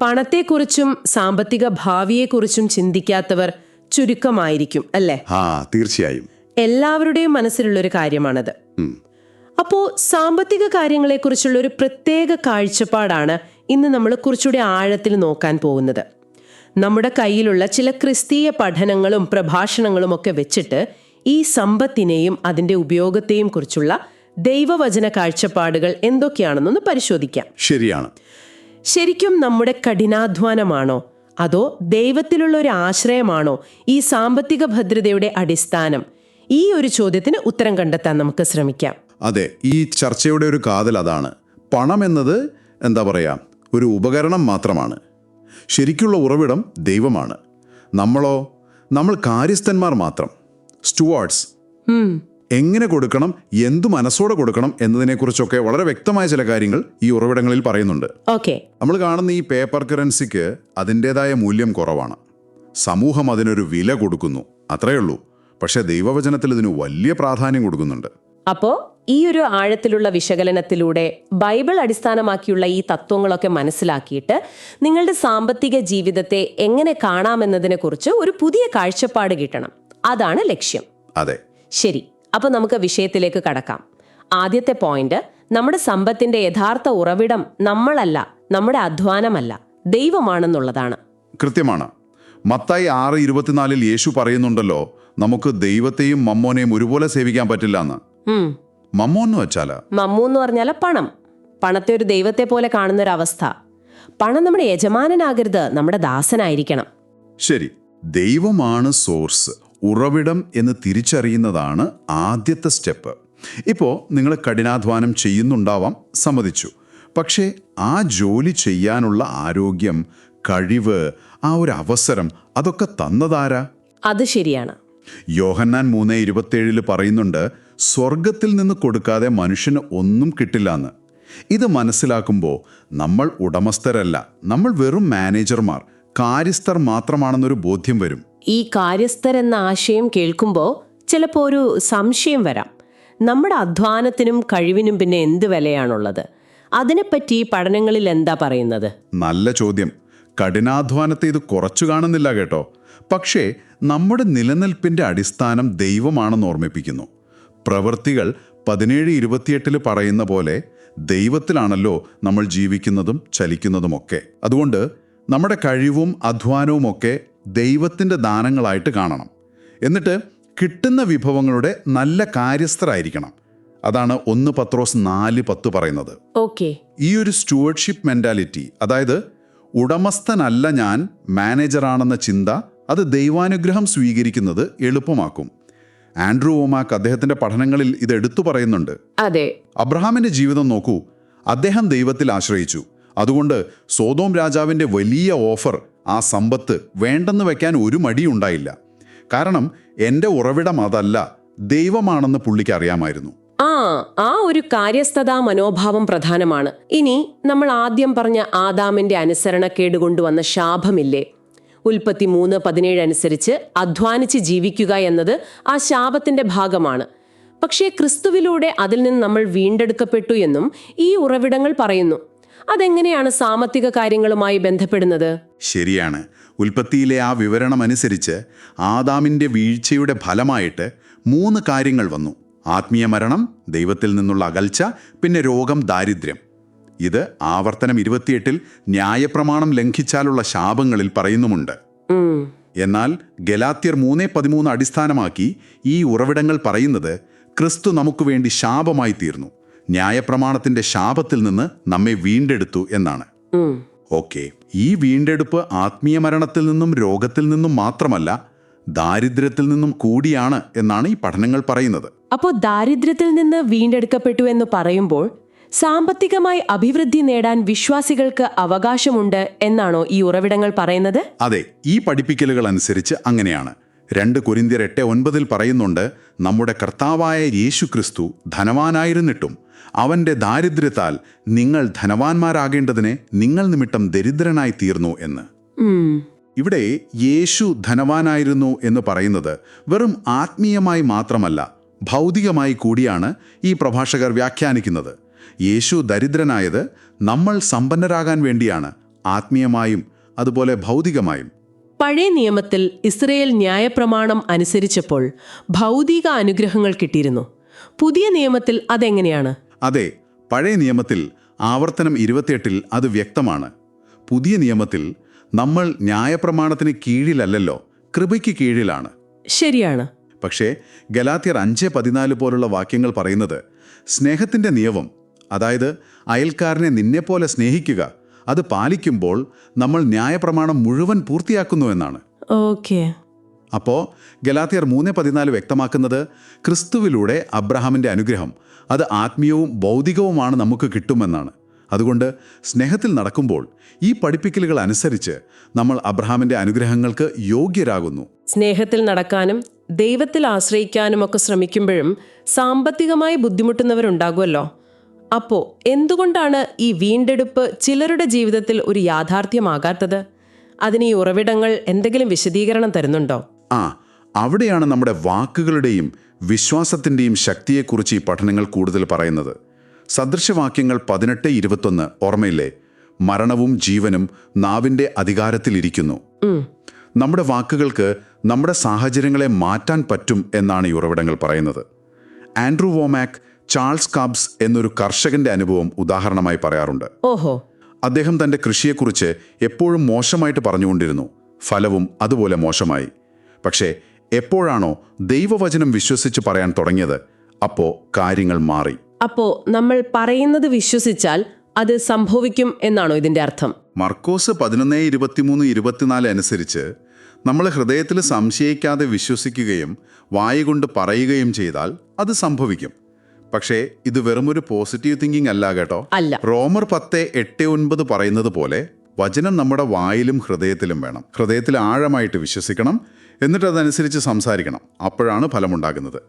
പണത്തെക്കുറിച്ചും സാമ്പത്തിക ഭാവിയെക്കുറിച്ചും ചിന്തിക്കാത്തവർ ചുരുക്കമായിരിക്കും അല്ലേ? തീർച്ചയായും. എല്ലാവരുടെയും മനസ്സിലുള്ള ഒരു കാര്യമാണത്. അപ്പോ സാമ്പത്തിക കാര്യങ്ങളെക്കുറിച്ചുള്ള ഒരു പ്രത്യേക കാഴ്ചപ്പാടാണ് ഇന്ന് നമ്മൾ കുറച്ചുകൂടി ആഴത്തിൽ നോക്കാൻ പോകുന്നത്. നമ്മുടെ കയ്യിലുള്ള ചില ക്രിസ്തീയ പഠനങ്ങളും പ്രഭാഷണങ്ങളും ഒക്കെ വെച്ചിട്ട് ഈ സമ്പത്തിനെയും അതിന്റെ ഉപയോഗത്തെയും കുറിച്ചുള്ള ദൈവവചന കാഴ്ചപ്പാടുകൾ എന്തൊക്കെയാണെന്നൊന്ന് പരിശോധിക്കാം. ശരിയാണ്. ശരിക്കും നമ്മുടെ കഠിനാധ്വാനമാണോ? അതോ ദൈവത്തിലുള്ള ഒരു ആശ്രയമാണോ? ഈ സാമ്പത്തിക ഭദ്രതയുടെ അടിസ്ഥാനം. ഈ ഒരു ചോദ്യത്തിന് ഉത്തരം കണ്ടെത്താൻ നമുക്ക് ശ്രമിക്കാം. അതെ ഈ ചർച്ചയുടെ ഒരു കാതൽ അതാണ്. പണം എന്നത് എന്താ പറയുക ഒരു ഉപകരണം മാത്രമാണ്. ശരിക്കുള്ള ഉറവിടം ദൈവമാണ്. നമ്മളോ നമ്മൾ കാര്യസ്ഥന്മാർ മാത്രം. സ്റ്റുവാർഡ്സ്. എങ്ങനെ കൊടുക്കണം എന്തു മനസ്സോടെ കൊടുക്കണം എന്നതിനെക്കുറിച്ചൊക്കെ വളരെ വ്യക്തമായ ചില കാര്യങ്ങൾ ഈ ഉറവിടങ്ങളിൽ പറയുന്നുണ്ട്. ഓക്കെ നമ്മൾ കാണുന്ന ഈ പേപ്പർ കറൻസിക്ക് അതിന്റെതായ മൂല്യം കുറവാണ്. സമൂഹം അതിനൊരു വില കൊടുക്കുന്നു അത്രയേ ഉള്ളൂ. പക്ഷേ ദൈവവചനത്തിൽ ഇതിന് വലിയ പ്രാധാന്യം കൊടുക്കുന്നുണ്ട്. അപ്പോ ഈ ഒരു ആഴത്തിലുള്ള വിശകലനത്തിലൂടെ ബൈബിൾ അടിസ്ഥാനമാക്കിയുള്ള ഈ തത്വങ്ങളൊക്കെ മനസ്സിലാക്കിയിട്ട് നിങ്ങളുടെ സാമ്പത്തിക ജീവിതത്തെ എങ്ങനെ കാണാമെന്നതിനെക്കുറിച്ച് ഒരു പുതിയ കാഴ്ചപ്പാട് കിട്ടണം. അതാണ് ലക്ഷ്യം. അതെ. ശരി. അപ്പൊ നമുക്ക് വിഷയത്തിലേക്ക് കടക്കാം. ആദ്യത്തെ പോയിന്റ് നമ്മുടെ സമ്പത്തിന്റെ യഥാർത്ഥ ഉറവിടം നമ്മളല്ല നമ്മുടെ അധ്വാനമല്ല ദൈവമാണെന്നുള്ളതാണ്. കൃത്യമാണ്. മത്തായി ആറ് ഇരുപത്തിനാലിൽ യേശു പറയുന്നുണ്ടല്ലോ നമുക്ക് ദൈവത്തെയും മമ്മോനെയും ഒരുപോലെ സേവിക്കാൻ പറ്റില്ല എന്ന് മമ്മോ എന്ന് വെച്ചാൽ? മമ്മു എന്ന് പറഞ്ഞാൽ പണം. പണത്തെ ഒരു ദൈവത്തെ പോലെ കാണുന്ന ഒരു അവസ്ഥ പണം നമ്മുടെ യജമാനനാകരുത് നമ്മുടെ ദാസനായിരിക്കണം. ശരി. ദൈവമാണ് സോഴ്സ് ഉറവിടം എന്ന് തിരിച്ചറിയുന്നതാണ് ആദ്യത്തെ സ്റ്റെപ്പ്. ഇപ്പോൾ നിങ്ങൾ കഠിനാധ്വാനം ചെയ്യുന്നുണ്ടാവാം സമ്മതിച്ചു. പക്ഷേ ആ ജോലി ചെയ്യാനുള്ള ആരോഗ്യം കഴിവ് ആ ഒരു അവസരം അതൊക്കെ തന്നതാരാ? അത് ശരിയാണ്. യോഹന്നാൻ മൂന്ന് ഇരുപത്തേഴിൽ പറയുന്നുണ്ട് സ്വർഗത്തിൽ നിന്ന് കൊടുക്കാതെ മനുഷ്യന് ഒന്നും കിട്ടില്ല എന്ന് ഇത് മനസ്സിലാക്കുമ്പോൾ നമ്മൾ ഉടമസ്ഥരല്ല നമ്മൾ വെറും മാനേജർമാർ കാര്യസ്ഥർ മാത്രമാണെന്നൊരു ബോധ്യം വരും. ഈ കാര്യസ്ഥർ എന്ന ആശയം കേൾക്കുമ്പോൾ ചിലപ്പോൾ ഒരു സംശയം വരാം. നമ്മുടെ അധ്വാനത്തിനും കഴിവിനും പിന്നെ എന്ത് വിലയാണുള്ളത്? അതിനെപ്പറ്റി പഠനങ്ങളിൽ എന്താ പറയുന്നത്? നല്ല ചോദ്യം. കഠിനാധ്വാനത്തെ ഇത് കുറച്ചു കാണുന്നില്ല കേട്ടോ. പക്ഷേ നമ്മുടെ നിലനിൽപ്പിന്റെ അടിസ്ഥാനം ദൈവമാണെന്ന് ഓർമ്മിപ്പിക്കുന്നു. പ്രവൃത്തികൾ പതിനേഴ് ഇരുപത്തിയെട്ടിൽ പറയുന്ന പോലെ ദൈവത്തിലാണല്ലോ നമ്മൾ ജീവിക്കുന്നതും ചലിക്കുന്നതുമൊക്കെ. അതുകൊണ്ട് നമ്മുടെ കഴിവും അധ്വാനവും ഒക്കെ ദൈവത്തിന്റെ ദാനങ്ങളായിട്ട് കാണണം. എന്നിട്ട് കിട്ടുന്ന വിഭവങ്ങളുടെ നല്ല കാര്യസ്ഥരായിരിക്കണം. അതാണ് ഒന്ന് പത്രോസ് നാല് പത്ത് പറയുന്നത്. ഓക്കെ. ഈ ഒരു സ്റ്റുവർഡ്ഷിപ്പ് മെന്റാലിറ്റി അതായത് ഉടമസ്ഥനല്ല ഞാൻ മാനേജറാണെന്ന ചിന്ത അത് ദൈവാനുഗ്രഹം സ്വീകരിക്കുന്നത് എളുപ്പമാക്കും. ആൻഡ്രൂ ഓമാക്ക് അദ്ദേഹത്തിന്റെ പഠനങ്ങളിൽ ഇത് എടുത്തു പറയുന്നുണ്ട്. അതെ. അബ്രഹാമിന്റെ ജീവിതം നോക്കൂ. അദ്ദേഹം ദൈവത്തിൽ ആശ്രയിച്ചു. അതുകൊണ്ട് സോതോം രാജാവിന്റെ വലിയ ഓഫർ ആ സമ്പത്ത് വേണ്ടെന്ന് വെക്കാൻ ഒരു മടിയുണ്ടായില്ല കാരണം എന്റെ ഉറവിടം അതല്ല ദൈവമാണെന്ന് പുള്ളിക്ക് അറിയാമായിരുന്നു. ആ ആ ഒരു കാര്യസ്ഥതാ മനോഭാവം പ്രധാനമാണ്. ഇനി നമ്മൾ ആദ്യം പറഞ്ഞ ആദാമിന്റെ അനുസരണക്കേട് കൊണ്ടുവന്ന ശാപമില്ലേ? ഉൽപ്പത്തി മൂന്ന് പതിനേഴ് അനുസരിച്ച് അധ്വാനിച്ച് ജീവിക്കുക എന്നത് ആ ശാപത്തിന്റെ ഭാഗമാണ്. പക്ഷേ ക്രിസ്തുവിലൂടെ അതിൽ നിന്ന് നമ്മൾ വീണ്ടെടുക്കപ്പെട്ടു എന്നും ഈ ഉറവിടങ്ങൾ പറയുന്നു. അതെങ്ങനെയാണ് സാമ്പത്തിക കാര്യങ്ങളുമായി ബന്ധപ്പെടുന്നത്? ശരിയാണ്. ഉൽപ്പത്തിയിലെ ആ വിവരണം അനുസരിച്ച് ആദാമിന്റെ വീഴ്ചയുടെ ഫലമായിട്ട് മൂന്ന് കാര്യങ്ങൾ വന്നു. ആത്മീയ മരണം ദൈവത്തിൽ നിന്നുള്ള അകൽച്ച പിന്നെ രോഗം ദാരിദ്ര്യം. ഇത് ആവർത്തനം ഇരുപത്തിയെട്ടിൽ ന്യായപ്രമാണം ലംഘിച്ചാലുള്ള ശാപങ്ങളിൽ പറയുന്നുമുണ്ട്. എന്നാൽ ഗലാത്യർ മൂന്നേ പതിമൂന്ന് അടിസ്ഥാനമാക്കി ഈ ഉറവിടങ്ങൾ പറയുന്നത് ക്രിസ്തു നമുക്ക് വേണ്ടി ശാപമായി തീർന്നു. ന്യായപ്രമാണത്തിന്റെ ശാപത്തിൽ നിന്ന് നമ്മെ വീണ്ടെടുത്തു എന്നാണ്. ഓക്കെ. ഈ വീണ്ടെടുപ്പ് ആത്മീയ മരണത്തിൽ നിന്നും രോഗത്തിൽ നിന്നും മാത്രമല്ല ദാരിദ്ര്യത്തിൽ നിന്നും കൂടിയാണ് എന്നാണ് ഈ പഠനങ്ങൾ പറയുന്നത്. അപ്പോൾ ദാരിദ്ര്യത്തിൽ നിന്ന് വീണ്ടെടുക്കപ്പെട്ടു എന്ന് പറയുമ്പോൾ സാമ്പത്തികമായി അഭിവൃദ്ധി നേടാൻ വിശ്വാസികൾക്ക് അവകാശമുണ്ട് എന്നാണോ ഈ ഉറവിടങ്ങൾ പറയുന്നത്? അതെ ഈ പഠിപ്പിക്കലുകൾ അനുസരിച്ച് അങ്ങനെയാണ്. രണ്ട് കൊരിന്തിയർ എട്ട് ഒൻപതിൽ പറയുന്നുണ്ട് നമ്മുടെ കർത്താവായ യേശു ക്രിസ്തു ധനവാനായിരുന്നിട്ടും അവന്റെ ദാരിദ്ര്യത്താൽ നിങ്ങൾ ധനവാന്മാരാകേണ്ടതിനെ നിങ്ങൾ നിമിത്തം ദരിദ്രനായി തീർന്നു എന്ന്. ഇവിടെ യേശു ധനവാനായിരുന്നു എന്ന് പറയുന്നത് വെറും ആത്മീയമായി മാത്രമല്ല ഭൗതികമായി കൂടിയാണ് ഈ പ്രഭാഷകർ വ്യാഖ്യാനിക്കുന്നത്. യേശു ദരിദ്രനായത് നമ്മൾ സമ്പന്നരാകാൻ വേണ്ടിയാണ് ആത്മീയമായും അതുപോലെ ഭൗതികമായും. പഴയ നിയമത്തിൽ ഇസ്രയേൽ ന്യായപ്രമാണം അനുസരിച്ചപ്പോൾ ഭൗതിക അനുഗ്രഹങ്ങൾ കിട്ടിയിരുന്നു. പുതിയ നിയമത്തിൽ അതെങ്ങനെയാണ്? അതെ പഴയ നിയമത്തിൽ ആവർത്തനം ഇരുപത്തിയെട്ടിൽ അത് വ്യക്തമാണ്. പുതിയ നിയമത്തിൽ നമ്മൾ ന്യായപ്രമാണത്തിന് കീഴിലല്ലല്ലോ കൃപയ്ക്ക് കീഴിലാണ്. ശരിയാണ്. പക്ഷേ ഗലാത്തിയർ അഞ്ച് പതിനാല് പോലുള്ള വാക്യങ്ങൾ പറയുന്നത് സ്നേഹത്തിന്റെ നിയമം അതായത് അയൽക്കാരനെ നിന്നെപ്പോലെ സ്നേഹിക്കുക അത് പാലിക്കുമ്പോൾ നമ്മൾ ന്യായപ്രമാണം മുഴുവൻ പൂർത്തിയാക്കുന്നു എന്നാണ്. ഓക്കെ. അപ്പോൾ ഗലാത്തിയർ മൂന്ന് പതിനാല് വ്യക്തമാക്കുന്നത് ക്രിസ്തുവിലൂടെ അബ്രഹാമിന്റെ അനുഗ്രഹം അത് ആത്മീയവും ഭൗതികവുമാണ് നമുക്ക് കിട്ടുമെന്നാണ്. അതുകൊണ്ട് സ്നേഹത്തിൽ നടക്കുമ്പോൾ ഈ പഠിപ്പിക്കലുകൾ അനുസരിച്ച് നമ്മൾ അബ്രഹാമിന്റെ അനുഗ്രഹങ്ങൾക്ക് യോഗ്യരാകുന്നു. സ്നേഹത്തിൽ നടക്കാനും ദൈവത്തിൽ ആശ്രയിക്കാനും ഒക്കെ ശ്രമിക്കുമ്പോഴും സാമ്പത്തികമായി ബുദ്ധിമുട്ടുന്നവരുണ്ടാകുമല്ലോ. അപ്പോൾ എന്തുകൊണ്ടാണ് ഈ വീണ്ടെടുപ്പ് ചിലരുടെ ജീവിതത്തിൽ ഒരു യാഥാർത്ഥ്യമാകാത്തത്? അതിന് ഈ ഉറവിടങ്ങൾ എന്തെങ്കിലും വിശദീകരണം തരുന്നുണ്ടോ? ആ അവിടെയാണ് നമ്മുടെ വാക്കുകളുടെയും വിശ്വാസത്തിന്റെയും ശക്തിയെക്കുറിച്ച് ഈ പഠനങ്ങൾ കൂടുതൽ പറയുന്നത്. സദൃശവാക്യങ്ങൾ പതിനെട്ട് ഇരുപത്തൊന്ന് ഓർമ്മയില്ലേ? മരണവും ജീവനും നാവിന്റെ അധികാരത്തിലിരിക്കുന്നു നമ്മുടെ വാക്കുകൾക്ക് നമ്മുടെ സാഹചര്യങ്ങളെ മാറ്റാൻ പറ്റും എന്നാണ് ഈ ഉറവിടങ്ങൾ പറയുന്നത്. ആൻഡ്രൂ വോമാക് ചാൾസ് കാബ്സ് എന്നൊരു കർഷകന്റെ അനുഭവം ഉദാഹരണമായി പറയാറുണ്ട്. ഓഹോ. അദ്ദേഹം തന്റെ കൃഷിയെക്കുറിച്ച് എപ്പോഴും മോശമായിട്ട് പറഞ്ഞുകൊണ്ടിരുന്നു. ഫലവും അതുപോലെ മോശമായി. പക്ഷേ എപ്പോഴാണോ ദൈവവചനം വിശ്വസിച്ച് പറയാൻ തുടങ്ങിയത് അപ്പോ കാര്യങ്ങൾ മാറി. അപ്പോ നമ്മൾ പറയുന്നത് വിശ്വസിച്ചാൽ അത് സംഭവിക്കും എന്നാണോ ഇതിന്റെ അർത്ഥം? മർക്കോസ് പതിനൊന്ന് ഇരുപത്തിമൂന്ന് ഇരുപത്തിനാല് അനുസരിച്ച് നമ്മൾ ഹൃദയത്തിൽ സംശയിക്കാതെ വിശ്വസിക്കുകയും വായുകൊണ്ട് പറയുകയും ചെയ്താൽ അത് സംഭവിക്കും. പക്ഷേ ഇത് വെറുമൊരു പോസിറ്റീവ് തിങ്കിങ് അല്ല കേട്ടോ. അല്ല. റോമർ പത്ത് എട്ട് ഒൻപത് പറയുന്നത് പോലെ വചനം നമ്മുടെ വായിലും ഹൃദയത്തിലും വേണം. ഹൃദയത്തിൽ ആഴമായിട്ട് വിശ്വസിക്കണം. എന്നിട്ട് അതനുസരിച്ച് സംസാരിക്കണം. അപ്പോഴാണ് ഫലമുണ്ടാകുന്നത്.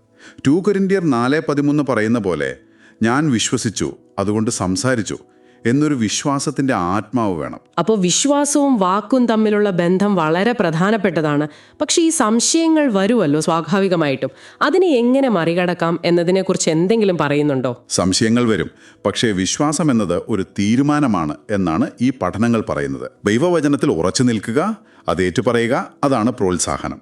ടു കൊരിന്ത്യർ നാല് പതിമൂന്ന് പറയുന്ന പോലെ ഞാൻ വിശ്വസിച്ചു അതുകൊണ്ട് സംസാരിച്ചു എന്നൊരു വിശ്വാസത്തിന്റെ ആത്മാവ് വേണം. അപ്പോൾ വിശ്വാസവും വാക്കും തമ്മിലുള്ള ബന്ധം വളരെ പ്രധാനപ്പെട്ടതാണ്. പക്ഷേ ഈ സംശയങ്ങൾ വരുമല്ലോ സ്വാഭാവികമായിട്ടും. അതിനെ എങ്ങനെ മറികടക്കാം എന്നതിനെക്കുറിച്ച് എന്തെങ്കിലും പറയുന്നുണ്ടോ? സംശയങ്ങൾ വരും. പക്ഷേ വിശ്വാസം എന്നത് ഒരു തീരുമാനമാണ് എന്നാണ് ഈ പഠനങ്ങൾ പറയുന്നത്. ദൈവവചനത്തിൽ ഉറച്ചു നിൽക്കുക അത് ഏറ്റുപറയുക അതാണ് പ്രോത്സാഹനം.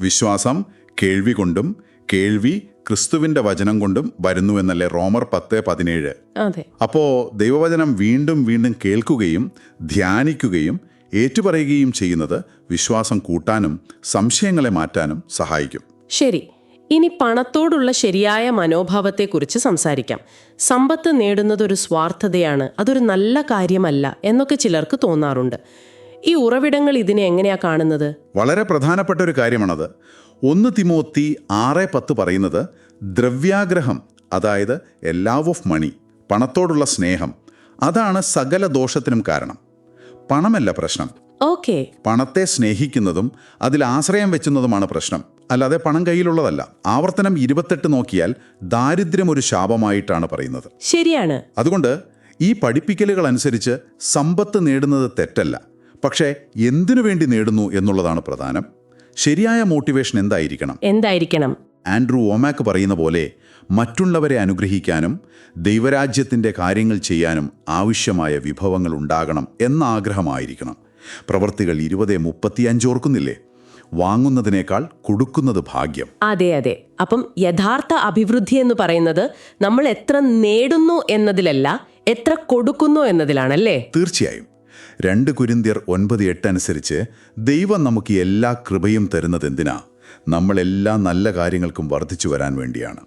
വിശ്വാസം കേൾവി കൊണ്ടും കേൾവി ക്രിസ്തുവിന്റെ വചനം കൊണ്ടും വരുന്നു എന്നല്ലേ റോമർ പത്ത് പതിനേഴ്. അപ്പോ ദൈവവചനം വീണ്ടും വീണ്ടും കേൾക്കുകയും ധ്യാനിക്കുകയും ഏറ്റുപറയുകയും ചെയ്യുന്നത് വിശ്വാസം കൂട്ടാനും സംശയങ്ങളെ മാറ്റാനും സഹായിക്കും. ശരി. ഇനി പണത്തോടുള്ള ശരിയായ മനോഭാവത്തെക്കുറിച്ച് സംസാരിക്കാം. സമ്പത്ത് നേടുന്നത് ഒരു സ്വാർത്ഥതയാണ് അതൊരു നല്ല കാര്യമല്ല എന്നൊക്കെ ചിലർക്ക് തോന്നാറുണ്ട്. ഈ ഉറവിടങ്ങൾ ഇതിനെ എങ്ങനെയാ കാണുന്നത്? വളരെ പ്രധാനപ്പെട്ട ഒരു കാര്യമാണത്. ഒന്ന് തിമോത്തി ആറ് പത്ത് പറയുന്നത് ദ്രവ്യാഗ്രഹം അതായത് ലവ് ഓഫ് മണി പണത്തോടുള്ള സ്നേഹം അതാണ് സകല ദോഷത്തിനും കാരണം. പണമല്ല പ്രശ്നം. ഓക്കെ. പണത്തെ സ്നേഹിക്കുന്നതും അതിൽ ആശ്രയം വെച്ചുന്നതുമാണ് പ്രശ്നം. അല്ലാതെ പണം കയ്യിലുള്ളതല്ല. ആവർത്തനം ഇരുപത്തെട്ട് നോക്കിയാൽ ദാരിദ്ര്യം ഒരു ശാപമായിട്ടാണ് പറയുന്നത്. ശരിയാണ്. അതുകൊണ്ട് ഈ പഠിപ്പിക്കലുകൾ അനുസരിച്ച് സമ്പത്ത് നേടുന്നത് തെറ്റല്ല. പക്ഷേ എന്തിനു വേണ്ടി നേടുന്നു എന്നുള്ളതാണ് പ്രധാനം. ശരിയായ മോട്ടിവേഷൻ എന്തായിരിക്കണം? എന്തായിരിക്കണം? ആൻഡ്രൂ ഓമാക്ക് പറയുന്ന പോലെ മറ്റുള്ളവരെ അനുഗ്രഹിക്കാനും ദൈവരാജ്യത്തിന്റെ കാര്യങ്ങൾ ചെയ്യാനും ആവശ്യമായ വിഭവങ്ങൾ ഉണ്ടാകണം എന്ന ആഗ്രഹമായിരിക്കണം. പ്രവർത്തികൾ ഇരുപത് മുപ്പത്തിയഞ്ച് ഓർക്കുന്നില്ലേ? വാങ്ങുന്നതിനേക്കാൾ കൊടുക്കുന്നത് ഭാഗ്യം. അതെ അതെ. അപ്പം യഥാർത്ഥ അഭിവൃദ്ധി എന്ന് പറയുന്നത് നമ്മൾ എത്ര നേടുന്നു എന്നതിലല്ല എത്ര കൊടുക്കുന്നു എന്നതിലാണല്ലേ? തീർച്ചയായും. രണ്ട് കുരിന്തിയർ ഒൻപത് എട്ട് അനുസരിച്ച് ദൈവം നമുക്ക് എല്ലാ കൃപയും തരുന്നത് എന്തിനാ? നമ്മളെല്ലാ നല്ല കാര്യങ്ങൾക്കും വർദ്ധിച്ചു വരാൻ വേണ്ടിയാണ്.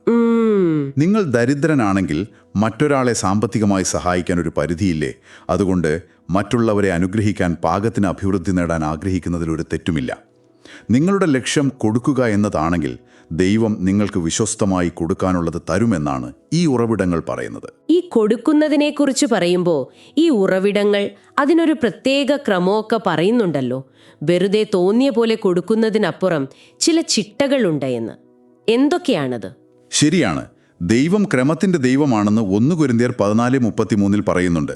നിങ്ങൾ ദരിദ്രനാണെങ്കിൽ മറ്റൊരാളെ സാമ്പത്തികമായി സഹായിക്കാൻ ഒരു പരിധിയില്ലേ? അതുകൊണ്ട് മറ്റുള്ളവരെ അനുഗ്രഹിക്കാൻ പാകത്തിന് അഭിവൃദ്ധി നേടാൻ ആഗ്രഹിക്കുന്നതിൽ ഒരു തെറ്റുമില്ല. നിങ്ങളുടെ ലക്ഷ്യം കൊടുക്കുക എന്നതാണെങ്കിൽ ദൈവം നിങ്ങൾക്ക് വിശ്വസ്തമായി കൊടുക്കാനുള്ളത് തരുമെന്നാണ് ഈ ഉറവിടങ്ങൾ പറയുന്നത്. ഈ കൊടുക്കുന്നതിനെക്കുറിച്ച് പറയുമ്പോൾ ഈ ഉറവിടങ്ങൾ അതിനൊരു പ്രത്യേക ക്രമമൊക്കെ പറയുന്നുണ്ടല്ലോ. വെറുതെ തോന്നിയ പോലെ കൊടുക്കുന്നതിനപ്പുറം ചില ചിട്ടകളുണ്ട് എന്ന്. എന്തൊക്കെയാണത്? ശരിയാണ്. ദൈവം ക്രമത്തിന്റെ ദൈവമാണെന്ന് ഒന്ന് കുരിന്തിയർ പതിനാല് മുപ്പത്തിമൂന്നിൽ പറയുന്നുണ്ട്.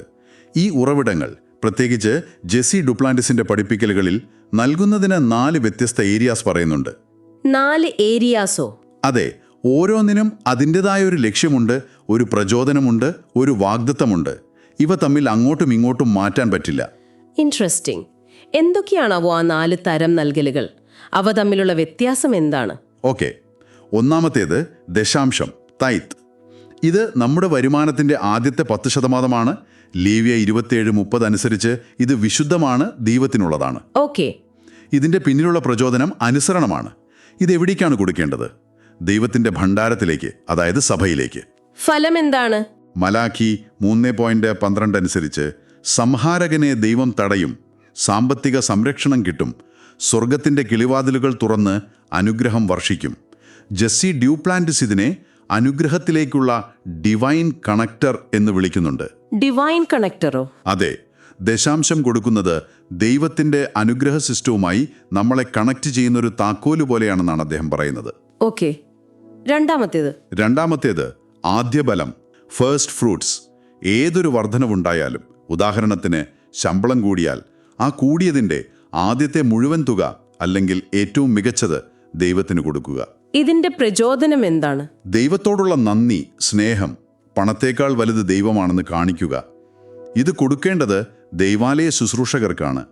ഈ ഉറവിടങ്ങൾ പ്രത്യേകിച്ച് ജെസി ഡുപ്ലാന്റിസിന്റെ പഠിപ്പിക്കലുകളിൽ നൽകുന്നതിന് നാല് വ്യത്യസ്ത ഏരിയാസ് പറയുന്നുണ്ട്. നാല് ഏരിയാസോ? അതെ ഓരോന്നിനും അതിന്റെതായ ഒരു ലക്ഷ്യമുണ്ട് ഒരു പ്രചോദനമുണ്ട് ഒരു വാഗ്ദത്തമുണ്ട്. ഇവ തമ്മിൽ അങ്ങോട്ടും ഇങ്ങോട്ടും മാറ്റാൻ പറ്റില്ല. ഇൻട്രസ്റ്റിംഗ് എന്തൊക്കെയാണാവോ ആ നാല് തരം നൽകലുകൾ? അവ തമ്മിലുള്ള വ്യത്യാസം എന്താണ്? ഓക്കെ. ഒന്നാമത്തേത് ദശാംശം തൈത്ത്. ഇത് നമ്മുടെ വരുമാനത്തിന്റെ ആദ്യത്തെ പത്ത് ശതമാനമാണ്. ലീവിയ ഇരുപത്തിയേഴ് മുപ്പത് അനുസരിച്ച് ഇത് വിശുദ്ധമാണ് ദൈവത്തിനുള്ളതാണ്. ഓക്കെ. ഇതിന്റെ പിന്നിലുള്ള പ്രചോദനം അനുസരണമാണ്. ഇത് എവിടേക്കാണ് കൊടുക്കേണ്ടത്? ദൈവത്തിന്റെ ഭണ്ഡാരത്തിലേക്ക് അതായത് സഭയിലേക്ക്. ഫലം എന്താണ്? മലാഖി മൂന്ന് പോയിന്റ് പന്ത്രണ്ട് അനുസരിച്ച് സംഹാരകനെ ദൈവം തടയും സാമ്പത്തിക സംരക്ഷണം കിട്ടും സ്വർഗത്തിന്റെ കിളിവാതിലുകൾ തുറന്ന് അനുഗ്രഹം വർഷിക്കും. ജെസ്സി ഡ്യൂപ്ലാന്റിസ് ഇതിനെ അനുഗ്രഹത്തിലേക്കുള്ള ഡിവൈൻ കണക്ടർ എന്ന് വിളിക്കുന്നുണ്ട്. ഡിവൈൻ കണക്ടറോ? അതെ ദശാംശം കൊടുക്കുന്നത് ദൈവത്തിന്റെ അനുഗ്രഹ സിസ്റ്റവുമായി നമ്മളെ കണക്ട് ചെയ്യുന്ന ഒരു താക്കോൽ പോലെയാണെന്നാണ് അദ്ദേഹം പറയുന്നത്. ഓക്കെ രണ്ടാമത്തേത്. രണ്ടാമത്തേത് ആദ്യബലം ഫേസ്റ്റ് ഫ്രൂട്ട്സ് ഏതൊരു വർധനവുണ്ടായാലും ഉദാഹരണത്തിന് ശമ്പളം കൂടിയാൽ ആ കൂടിയതിന്റെ ആദ്യത്തെ മുഴുവൻ തുക അല്ലെങ്കിൽ ഏറ്റവും മികച്ചത് ദൈവത്തിന് കൊടുക്കുക. ഇതിന്റെ പ്രചോദനം എന്താണ്? ദൈവത്തോടുള്ള നന്ദി സ്നേഹം പണത്തേക്കാൾ വലുത് ദൈവമാണെന്ന് കാണിക്കുക. ഇത് കൊടുക്കേണ്ടത് ദൈവാലയ ശുശ്രൂഷകർക്കാണ്.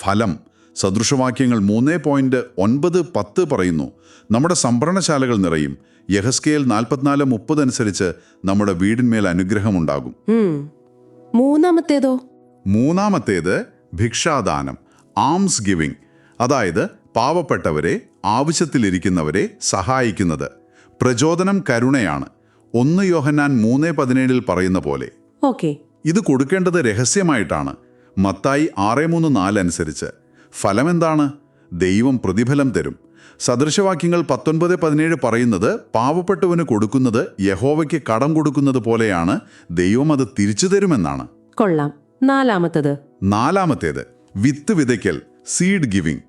ഫലം സദൃശവാക്യങ്ങൾ മൂന്ന് പോയിന്റ് ഒൻപത് പത്ത് പറയുന്നു. നമ്മുടെ സംഭരണശാലകൾ നിറയും. യഹസ്കേൽ നാൽപ്പത്തിനാല് മുപ്പത് അനുസരിച്ച് നമ്മുടെ വീടിന്മേൽ അനുഗ്രഹമുണ്ടാകും. ഉണ്ടാകും മൂന്നാമത്തേതോ? മൂന്നാമത്തേത് ഭിക്ഷാദാനം ആംസ് ഗിവിംഗ് അതായത് പാവപ്പെട്ടവരെ ആവശ്യത്തിലിരിക്കുന്നവരെ സഹായിക്കുന്നത്. പ്രചോദനം കരുണയാണ്. ഒന്ന് യോഹന്നാൻ മൂന്ന് പതിനേഴിൽ പറയുന്ന പോലെ. ഓക്കെ. ഇത് കൊടുക്കേണ്ടത് രഹസ്യമായിട്ടാണ്. മത്തായി ആറ് മൂന്ന് നാല് അനുസരിച്ച്. ഫലമെന്താണ്? ദൈവം പ്രതിഫലം തരും. സദൃശവാക്യങ്ങൾ പത്തൊൻപത് പതിനേഴ് പറയുന്നത് പാവപ്പെട്ടവന് കൊടുക്കുന്നത് യഹോവയ്ക്ക് കടം കൊടുക്കുന്നത് പോലെയാണ്. ദൈവം അത് തിരിച്ചു തരുമെന്നാണ്. കൊള്ളാം. നാലാമത്തത്. നാലാമത്തേത്. വിത്ത് വിതയ്ക്കൽ സീഡ് ഗിവിംഗ്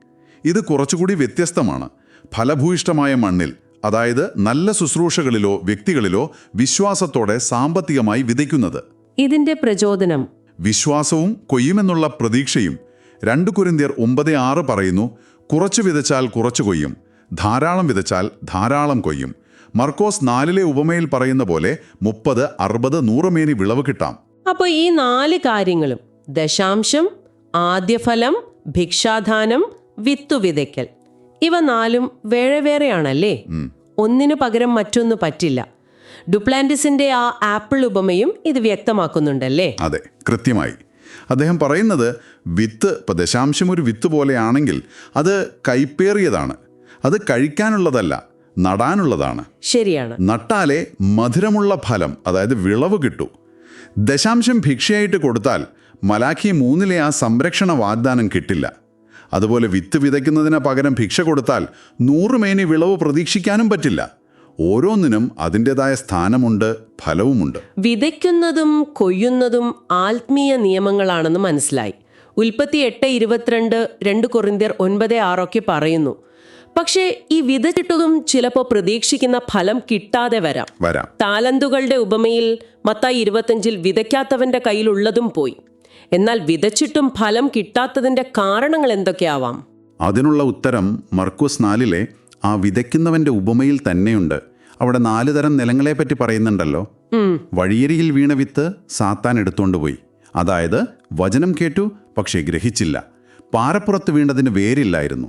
ഇത് കുറച്ചുകൂടി വ്യത്യസ്തമാണ്. ഫലഭൂയിഷ്ടമായ മണ്ണിൽ അതായത് നല്ല ശുശ്രൂഷകളിലോ വ്യക്തികളിലോ വിശ്വാസത്തോടെ സാമ്പത്തികമായി വിതയ്ക്കുന്നത്. ഇതിന്റെ പ്രചോദനം. വിശ്വാസവും കൊയ്യുമെന്നുള്ള പ്രതീക്ഷയും രണ്ട് കുരിന്തിയർ ഒമ്പത് ആറ് പറയുന്നു കുറച്ചു വിതച്ചാൽ കുറച്ചു കൊയ്യും ധാരാളം വിതച്ചാൽ ധാരാളം കൊയ്യും. മർക്കോസ് നാലിലെ ഉപമയിൽ പറയുന്ന പോലെ മുപ്പത് അറുപത് നൂറുമേനി വിളവ് കിട്ടാം. അപ്പോൾ ഈ നാല് കാര്യങ്ങളും ദശാംശം ആദ്യഫലം ഭിക്ഷാധാനം വിത്തു വിതയ്ക്കൽ ഇവ നാലും വേറെ വേറെയാണല്ലേ? ഒന്നിനു പകരം മറ്റൊന്ന് പറ്റില്ല. ഡുപ്ലാന്റിസിന്റെ ആ ആപ്പിൾ ഉപമയും ഇത് വ്യക്തമാക്കുന്നുണ്ടല്ലേ? അതെ കൃത്യമായി. അദ്ദേഹം പറയുന്നത് വിത്ത് ഇപ്പം ദശാംശം ഒരു വിത്ത് പോലെയാണെങ്കിൽ അത് കൈപ്പേറിയതാണ്. അത് കഴിക്കാനുള്ളതല്ല നടാനുള്ളതാണ്. ശരിയാണ്. നട്ടാലേ മധുരമുള്ള ഫലം അതായത് വിളവ് കിട്ടൂ. ദശാംശം ഭിക്ഷയായിട്ട് കൊടുത്താൽ മലാഖി മൂന്നിലെ ആ സംരക്ഷണ വാഗ്ദാനം കിട്ടില്ല. അതുപോലെ വിത്ത് വിതയ്ക്കുന്നതിന് പകരം ഭിക്ഷ കൊടുത്താൽ നൂറുമേനി വിളവ് പ്രതീക്ഷിക്കാനും പറ്റില്ല. ഓരോന്നിനും അതിന്റെതായ സ്ഥാനമുണ്ട് ഫലവുമുണ്ട്. വിതയ്ക്കുന്നതും കൊയ്യുന്നതും ആത്മീയ നിയമങ്ങളാണെന്ന് മനസ്സിലായി. ഉൽപ്പത്തി എട്ട് ഇരുപത്തിരണ്ട് രണ്ട് കൊറിന്തിയർ ഒൻപത് ആറൊക്കെ പറയുന്നു. പക്ഷേ ഈ വിതച്ചിട്ടതും ചിലപ്പോൾ പ്രതീക്ഷിക്കുന്ന ഫലം കിട്ടാതെ വരാം. വരാം. താലന്തുകളുടെ ഉപമയിൽ മത്തായി ഇരുപത്തഞ്ചിൽ വിതയ്ക്കാത്തവന്റെ കയ്യിലുള്ളതും പോയി. എന്നാൽ വിതച്ചിട്ടും ഫലം കിട്ടാത്തതിന്റെ കാരണങ്ങൾ എന്തൊക്കെയാവാം? അതിനുള്ള ഉത്തരം മർക്കൂസ് നാലിലെ ആ വിതയ്ക്കുന്നവന്റെ ഉപമയിൽ തന്നെയുണ്ട്. അവിടെ നാല് തരം നിലങ്ങളെ പറ്റി പറയുന്നുണ്ടല്ലോ വഴിയരിയിൽ വീണ വിത്ത് സാത്താൻ എടുത്തുകൊണ്ട് പോയി. അതായത് വചനം കേട്ടു പക്ഷേ ഗ്രഹിച്ചില്ല. പാറപ്പുറത്ത് വീണതിന് വേരില്ലായിരുന്നു.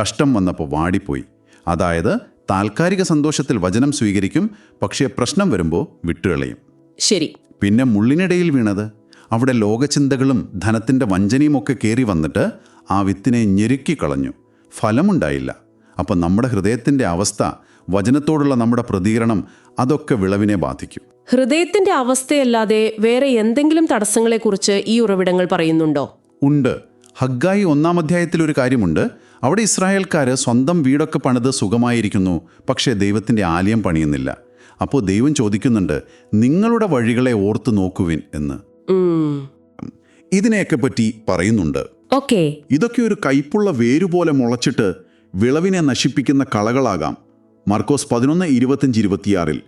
കഷ്ടം വന്നപ്പോൾ വാടിപ്പോയി. അതായത് താൽക്കാലിക സന്തോഷത്തിൽ വചനം സ്വീകരിക്കും പക്ഷേ പ്രശ്നം വരുമ്പോൾ വിട്ടുകളയും. ശരി. പിന്നെ മുള്ളിനിടയിൽ വീണത്? അവിടെ ലോകചിന്തകളും ധനത്തിന്റെ വഞ്ചനയും ഒക്കെ കയറി വന്നിട്ട് ആ വിത്തിനെ ഞെരുക്കി കളഞ്ഞു. ഫലമുണ്ടായില്ല. അപ്പം നമ്മുടെ ഹൃദയത്തിന്റെ അവസ്ഥ വചനത്തോടുള്ള നമ്മുടെ പ്രതികരണം അതൊക്കെ വിളവിനെ ബാധിക്കും. ഹൃദയത്തിന്റെ അവസ്ഥയല്ലാതെ വേറെ എന്തെങ്കിലും തടസ്സങ്ങളെക്കുറിച്ച് ഈ ഉറവിടങ്ങൾ പറയുന്നുണ്ടോ? ഉണ്ട്. ഹഗ്ഗായി ഒന്നാം അധ്യായത്തിൽ ഒരു കാര്യമുണ്ട്. അവിടെ ഇസ്രായേൽക്കാർ സ്വന്തം വീടൊക്കെ പണിത് സുഖമായിരിക്കുന്നു പക്ഷേ ദൈവത്തിന്റെ ആലയം പണിയുന്നില്ല. അപ്പോൾ ദൈവം ചോദിക്കുന്നുണ്ട് നിങ്ങളുടെ വഴികളെ ഓർത്തു നോക്കുവിൻ എന്ന്. ഇതിനെയൊക്കെ പറ്റി പറയുന്നുണ്ട്. ഓക്കെ. ഇതൊക്കെ ഒരു കയ്പുള്ള വേരുപോലെ മുളച്ചിട്ട് വിളവിനെ നശിപ്പിക്കുന്ന കളകളാകാം. മാർക്കോസ് പതിനൊന്ന് ഇരുപത്തഞ്ച് ഇരുപത്തിയാറിൽ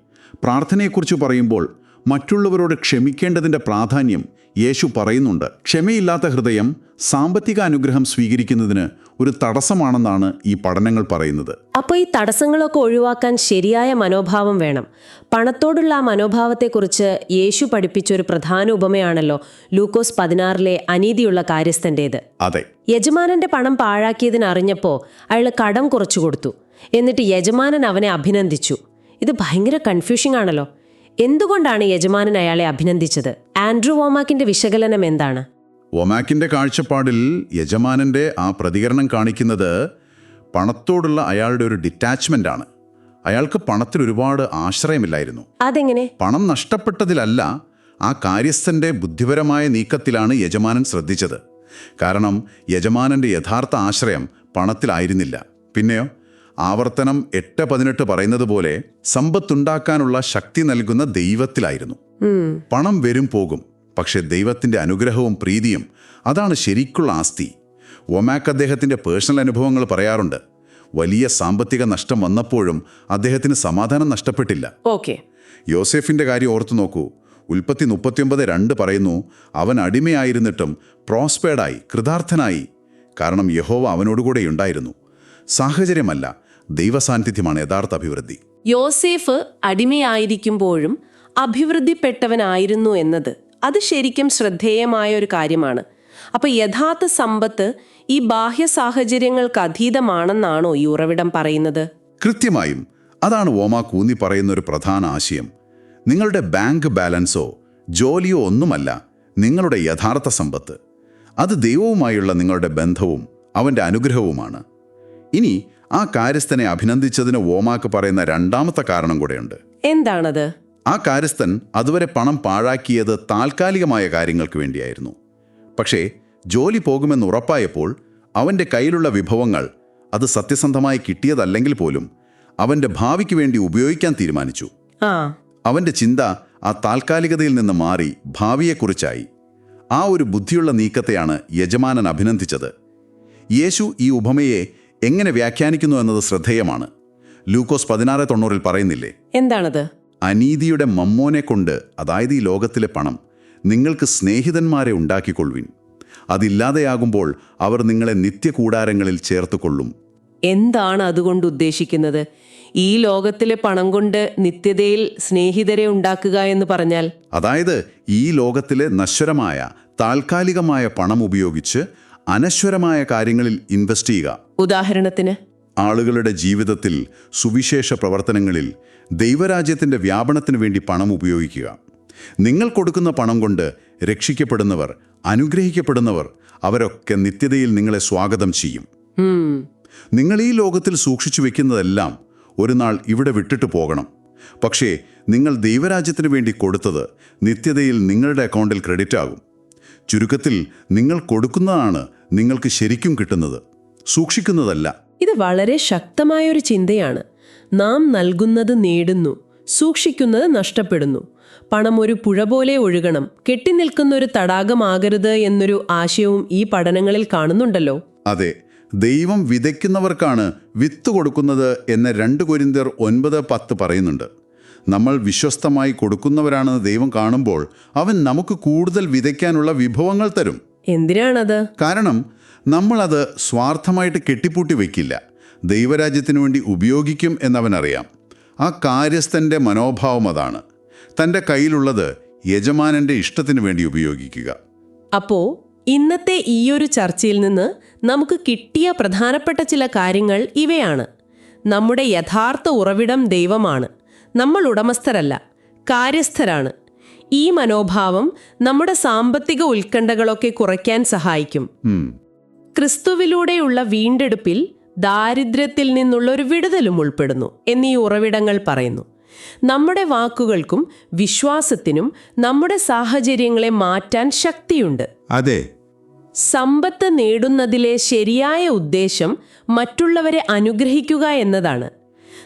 പ്രാർത്ഥനയെക്കുറിച്ച് പറയുമ്പോൾ മറ്റുള്ളവരോട് ക്ഷമിക്കേണ്ടതിന്റെ പ്രാധാന്യം യേശു പറയുന്നുണ്ട്. ക്ഷമയില്ലാത്ത ഹൃദയം സാമ്പത്തിക അനുഗ്രഹം സ്വീകരിക്കുന്നതിന് ഒരു തടസ്സമാണെന്നാണ് ഈ പഠനങ്ങൾ പറയുന്നത്. അപ്പോൾ ഈ തടസ്സങ്ങളൊക്കെ ഒഴിവാക്കാൻ ശരിയായ മനോഭാവം വേണം. പണത്തോടുള്ള ആ മനോഭാവത്തെക്കുറിച്ച് യേശു പഠിപ്പിച്ച ഒരു പ്രധാന ഉപമയാണല്ലോ ലൂക്കോസ് പതിനാറിലെ അനീതിയുള്ള കാര്യസ്ഥന്റേത്. അതെ. യജമാനന്റെ പണം പാഴാക്കിയതിന് അറിഞ്ഞപ്പോൾ അയാൾ കടം കുറച്ചു കൊടുത്തു. എന്നിട്ട് യജമാനൻ അവനെ അഭിനന്ദിച്ചു. ഇത് ഭയങ്കര കൺഫ്യൂഷിംഗ് ആണല്ലോ. എന്തുകൊണ്ടാണ് യജമാനൻ അയാളെ അഭിനന്ദിച്ചത്? ആൻഡ്രൂ വോമാക്കിന്റെ വിശകലനം എന്താണ്? ഒമാക്കിന്റെ കാഴ്ചപ്പാടിൽ യജമാനന്റെ ആ പ്രതികരണം കാണിക്കുന്നത് പണത്തോടുള്ള അയാളുടെ ഒരു ഡിറ്റാച്ച്മെന്റ് ആണ്. അയാൾക്ക് പണത്തിൽ ഒരുപാട് ആശ്രയമില്ലായിരുന്നു. അതെങ്ങനെ? പണം നഷ്ടപ്പെട്ടതിലല്ല ആ കാര്യസ്ഥന്റെ ബുദ്ധിപരമായ നീക്കത്തിലാണ് യജമാനൻ ശ്രദ്ധിച്ചത്. കാരണം യജമാനന്റെ യഥാർത്ഥ ആശ്രയം പണത്തിലായിരുന്നില്ല. പിന്നെയോ ആവർത്തനം എട്ട് പതിനെട്ട് പറയുന്നത് പോലെ സമ്പത്തുണ്ടാക്കാനുള്ള ശക്തി നൽകുന്ന ദൈവത്തിലായിരുന്നു. പണം വരും പോകും. പക്ഷേ ദൈവത്തിന്റെ അനുഗ്രഹവും പ്രീതിയും അതാണ് ശരിക്കുള്ള ആസ്തി. ഒമാക്ക് അദ്ദേഹത്തിന്റെ പേഴ്സണൽ അനുഭവങ്ങൾ പറയാറുണ്ട്. വലിയ സാമ്പത്തിക നഷ്ടം വന്നപ്പോഴും അദ്ദേഹത്തിന് സമാധാനം നഷ്ടപ്പെട്ടില്ല. ഓക്കെ. യോസെഫിന്റെ കാര്യം ഓർത്തു നോക്കൂ. ഉൽപ്പത്തി മുപ്പത്തിയൊമ്പത് രണ്ട് പറയുന്നു അവൻ അടിമയായിരുന്നിട്ടും പ്രോസ്പേർഡായി കൃതാർത്ഥനായി. കാരണം യഹോവ അവനോടുകൂടെ ഉണ്ടായിരുന്നു. സാഹചര്യമല്ല ദൈവസാന്നിധ്യമാണ് യഥാർത്ഥ അഭിവൃദ്ധി. യോസേഫ് അടിമയായിരിക്കുമ്പോഴും അഭിവൃദ്ധിപ്പെട്ടവനായിരുന്നു എന്നത് അത് ശരിക്കും ശ്രദ്ധേയമായ ഒരു കാര്യമാണ്. അപ്പൊ യഥാർത്ഥ സമ്പത്ത് ഈ ബാഹ്യ സാഹചര്യങ്ങൾക്ക് അതീതമാണെന്നാണോ ഈ ഉറവിടം പറയുന്നത്? കൃത്യമായും അതാണ് ഓമ കൂന്നി പറയുന്ന ഒരു പ്രധാന ആശയം. നിങ്ങളുടെ ബാങ്ക് ബാലൻസോ ജോലിയോ ഒന്നുമല്ല നിങ്ങളുടെ യഥാർത്ഥ സമ്പത്ത്. അത് ദൈവവുമായുള്ള നിങ്ങളുടെ ബന്ധവും അവന്റെ അനുഗ്രഹവുമാണ്. ഇനി ആ കാര്യസ്ഥനെ അഭിനന്ദിച്ചതിന് ഓമാക്ക് പറയുന്ന രണ്ടാമത്തെ കാരണം കൂടെയുണ്ട്. എന്താണത്? ആ കാര്യസ്ഥൻ അതുവരെ പണം പാഴാക്കിയത് താൽക്കാലികമായ കാര്യങ്ങൾക്ക് വേണ്ടിയായിരുന്നു. പക്ഷേ ജോലി പോകുമെന്ന് ഉറപ്പായപ്പോൾ അവന്റെ കയ്യിലുള്ള വിഭവങ്ങൾ അത് സത്യസന്ധമായി കിട്ടിയതല്ലെങ്കിൽ പോലും അവന്റെ ഭാവിക്ക് വേണ്ടി ഉപയോഗിക്കാൻ തീരുമാനിച്ചു. അവന്റെ ചിന്ത ആ താൽക്കാലികതയിൽ നിന്ന് മാറി ഭാവിയെക്കുറിച്ചായി. ആ ഒരു ബുദ്ധിയുള്ള നീക്കത്തെയാണ് യജമാനൻ അഭിനന്ദിച്ചത്. യേശു ഈ ഉപമയെ എങ്ങനെ വ്യാഖ്യാനിക്കുന്നു എന്നത് ശ്രദ്ധേയമാണ്. ലൂക്കോസ് പതിനാറ് തൊണ്ണൂറിൽ പറയുന്നില്ലേ? എന്താണത്? അനീതിയുടെ മമ്മോനെ കൊണ്ട് അതായത് ഈ ലോകത്തിലെ പണം നിങ്ങൾക്ക് സ്നേഹിതന്മാരെ ഉണ്ടാക്കിക്കൊള്ളുവിൻ. അതില്ലാതെയാകുമ്പോൾ അവർ നിങ്ങളെ നിത്യകൂടാരങ്ങളിൽ ചേർത്തുകൊള്ളും. എന്താണ് അതുകൊണ്ട് ഉദ്ദേശിക്കുന്നത്? ഈ ലോകത്തിലെ പണം കൊണ്ട് നിത്യതയിൽ സ്നേഹിതരെ ഉണ്ടാക്കുക എന്ന് പറഞ്ഞാൽ? അതായത് ഈ ലോകത്തിലെ നശ്വരമായ താൽക്കാലികമായ പണം ഉപയോഗിച്ച് അനശ്വരമായ കാര്യങ്ങളിൽ ഇൻവെസ്റ്റ് ചെയ്യുക. ഉദാഹരണത്തിന്? ആളുകളുടെ ജീവിതത്തിൽ സുവിശേഷ പ്രവർത്തനങ്ങളിൽ ദൈവരാജ്യത്തിന്റെ വ്യാപനത്തിന് വേണ്ടി പണം ഉപയോഗിക്കുക. നിങ്ങൾ കൊടുക്കുന്ന പണം കൊണ്ട് രക്ഷിക്കപ്പെടുന്നവർ അനുഗ്രഹിക്കപ്പെടുന്നവർ അവരൊക്കെ നിത്യതയിൽ നിങ്ങളെ സ്വാഗതം ചെയ്യും. നിങ്ങൾ ഈ ലോകത്തിൽ സൂക്ഷിച്ചു വെക്കുന്നതെല്ലാം ഒരു നാൾ ഇവിടെ വിട്ടിട്ട് പോകണം. പക്ഷേ നിങ്ങൾ ദൈവരാജ്യത്തിന് വേണ്ടി കൊടുത്തത് നിത്യതയിൽ നിങ്ങളുടെ അക്കൗണ്ടിൽ ക്രെഡിറ്റ് ആകും. ചുരുക്കത്തിൽ നിങ്ങൾ കൊടുക്കുന്നതാണ് നിങ്ങൾക്ക് ശരിക്കും കിട്ടുന്നത്. സൂക്ഷിക്കുന്നതല്ല. ഇത് വളരെ ശക്തമായ ഒരു ചിന്തയാണ്. നാം നൽകുന്നത് നേടുന്നു സൂക്ഷിക്കുന്നത് നഷ്ടപ്പെടുന്നു. പണം ഒരു പുഴ പോലെ ഒഴുകണം കെട്ടിനിൽക്കുന്ന ഒരു തടാകമാകരുത് എന്നൊരു ആശയവും ഈ പഠനങ്ങളിൽ കാണുന്നുണ്ടല്ലോ. അതെ ദൈവം വിതയ്ക്കുന്നവർക്കാണ് വിത്ത് കൊടുക്കുന്നത് എന്ന് രണ്ട് കൊരിന്തിയർ ഒൻപത് പത്ത് പറയുന്നുണ്ട്. നമ്മൾ വിശ്വസ്തമായി കൊടുക്കുന്നവരാണെന്ന് ദൈവം കാണുമ്പോൾ അവൻ നമുക്ക് കൂടുതൽ വിതയ്ക്കാനുള്ള വിഭവങ്ങൾ തരും. എന്തിനാണത്? കാരണം നമ്മൾ അത് സ്വാർത്ഥമായിട്ട് കെട്ടിപ്പൂട്ടി വയ്ക്കില്ല. ദൈവരാജ്യത്തിനു വേണ്ടി ഉപയോഗിക്കും എന്നവനറിയാം. ആ കാര്യസ്ഥന്റെ മനോഭാവം അതാണ്. തന്റെ കയ്യിലുള്ളത് യജമാനന്റെ ഇഷ്ടത്തിന് വേണ്ടി ഉപയോഗിക്കുക. അപ്പോൾ ഇന്നത്തെ ഈയൊരു ചർച്ചയിൽ നിന്ന് നമുക്ക് കിട്ടിയ പ്രധാനപ്പെട്ട ചില കാര്യങ്ങൾ ഇവയാണ്. നമ്മുടെ യഥാർത്ഥ ഉറവിടം ദൈവമാണ്. നമ്മൾ ഉടമസ്ഥരല്ല കാര്യസ്ഥരാണ്. ഈ മനോഭാവം നമ്മുടെ സാമ്പത്തിക ഉത്കണ്ഠകളൊക്കെ കുറയ്ക്കാൻ സഹായിക്കും. ക്രിസ്തുവിലൂടെയുള്ള വീണ്ടെടുപ്പിൽ ദാരിദ്ര്യത്തിൽ നിന്നുള്ള ഒരു വിടുതലും ഉൾപ്പെടുന്നു എന്നീ ഉറവിടങ്ങൾ പറയുന്നു. നമ്മുടെ വാക്കുകൾക്കും വിശ്വാസത്തിനും നമ്മുടെ സാഹചര്യങ്ങളെ മാറ്റാൻ ശക്തിയുണ്ട്. അതെ. സമ്പത്ത് നേടുന്നതിലെ ശരിയായ ഉദ്ദേശം മറ്റുള്ളവരെ അനുഗ്രഹിക്കുക എന്നതാണ്.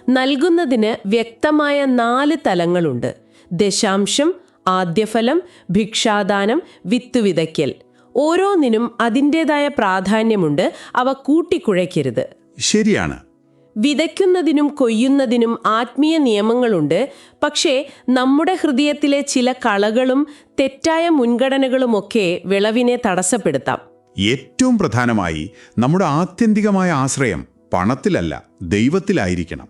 നൽകുന്നതിന് വ്യക്തമായ നാല് തലങ്ങളുണ്ട്. ദശാംശം ആദ്യഫലം ഭിക്ഷാദാനം വിത്ത് വിതയ്ക്കൽ ഓരോന്നിനും അതിന്റെതായ പ്രാധാന്യമുണ്ട്. അവ കൂട്ടിക്കുഴയ്ക്കരുത്. ശരിയാണ്. വിതയ്ക്കുന്നതിനും കൊയ്യുന്നതിനും ആത്മീയ നിയമങ്ങളുണ്ട്. പക്ഷേ നമ്മുടെ ഹൃദയത്തിലെ ചില കളകളും തെറ്റായ മുൻഗണനകളുമൊക്കെ വിളവിനെ തടസ്സപ്പെടുത്താം. ഏറ്റവും പ്രധാനമായി നമ്മുടെ ആത്യന്തികമായ ആശ്രയം പണത്തിലല്ല ദൈവത്തിലായിരിക്കണം.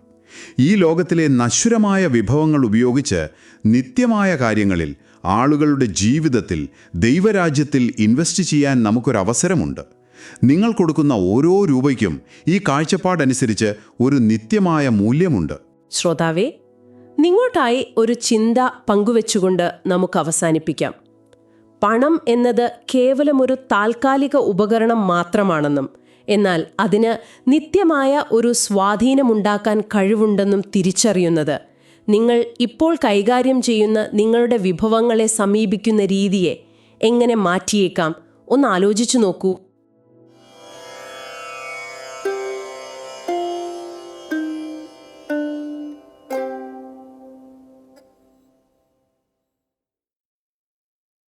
ഈ ലോകത്തിലെ നശ്വരമായ വിഭവങ്ങൾ ഉപയോഗിച്ച് നിത്യമായ കാര്യങ്ങളിൽ ആളുകളുടെ ജീവിതത്തിൽ ദൈവരാജ്യത്തിൽ ഇൻവെസ്റ്റ് ചെയ്യാൻ നമുക്കൊരവസരമുണ്ട്. നിങ്ങൾ കൊടുക്കുന്ന ഓരോ രൂപയ്ക്കും ഈ കാഴ്ചപ്പാടനുസരിച്ച് ഒരു നിത്യമായ മൂല്യമുണ്ട്. ശ്രോതാവേ നിങ്ങോട്ടായി ഒരു ചിന്ത പങ്കുവെച്ചുകൊണ്ട് നമുക്ക് അവസാനിപ്പിക്കാം. പണം എന്നത് കേവലം ഒരു താൽക്കാലിക ഉപകരണം മാത്രമാണെന്നും എന്നാൽ അതിന് നിത്യമായ ഒരു സ്വാധീനമുണ്ടാക്കാൻ കഴിവുണ്ടെന്നും തിരിച്ചറിയുന്നത് നിങ്ങൾ ഇപ്പോൾ കൈകാര്യം ചെയ്യുന്ന നിങ്ങളുടെ വിഭവങ്ങളെ സമീപിക്കുന്ന രീതിയെ എങ്ങനെ മാറ്റിയേക്കാം? ഒന്ന് ആലോചിച്ചു നോക്കൂ.